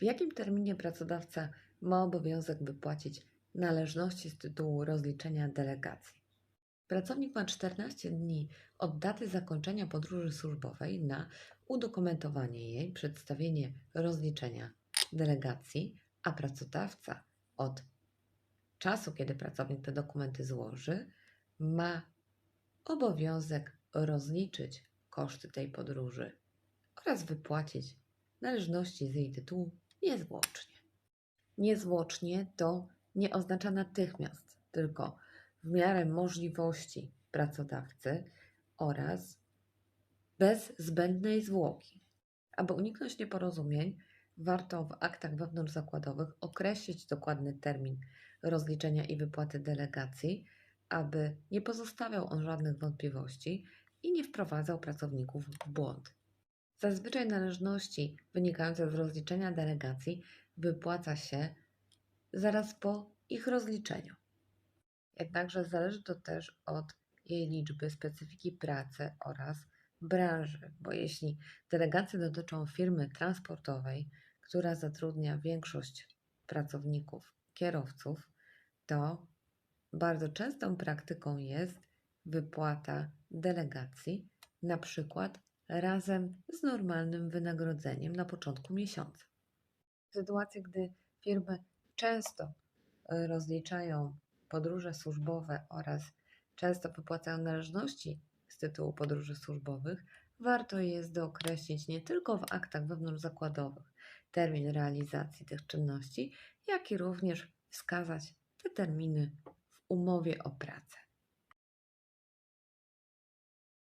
W jakim terminie pracodawca ma obowiązek wypłacić należności z tytułu rozliczenia delegacji? Pracownik ma 14 dni od daty zakończenia podróży służbowej na udokumentowanie jej, przedstawienie rozliczenia delegacji, a pracodawca od czasu, kiedy pracownik te dokumenty złoży, ma obowiązek rozliczyć koszty tej podróży oraz wypłacić należności z jej tytułu niezwłocznie. Niezwłocznie to nie oznacza natychmiast, tylko w miarę możliwości pracodawcy oraz bez zbędnej zwłoki. Aby uniknąć nieporozumień, warto w aktach wewnątrzzakładowych określić dokładny termin rozliczenia i wypłaty delegacji, aby nie pozostawiał on żadnych wątpliwości i nie wprowadzał pracowników w błąd. Zazwyczaj należności wynikające z rozliczenia delegacji wypłaca się zaraz po ich rozliczeniu. Jednakże zależy to też od jej liczby, specyfiki pracy oraz branży, bo jeśli delegacje dotyczą firmy transportowej, która zatrudnia większość pracowników, kierowców, to bardzo częstą praktyką jest wypłata delegacji, na przykład razem z normalnym wynagrodzeniem na początku miesiąca. W sytuacji, gdy firmy często e, rozliczają podróże służbowe oraz często wypłacają należności z tytułu podróży służbowych, warto jest dookreślić nie tylko w aktach wewnątrzzakładowych termin realizacji tych czynności, jak i również wskazać te terminy w umowie o pracę.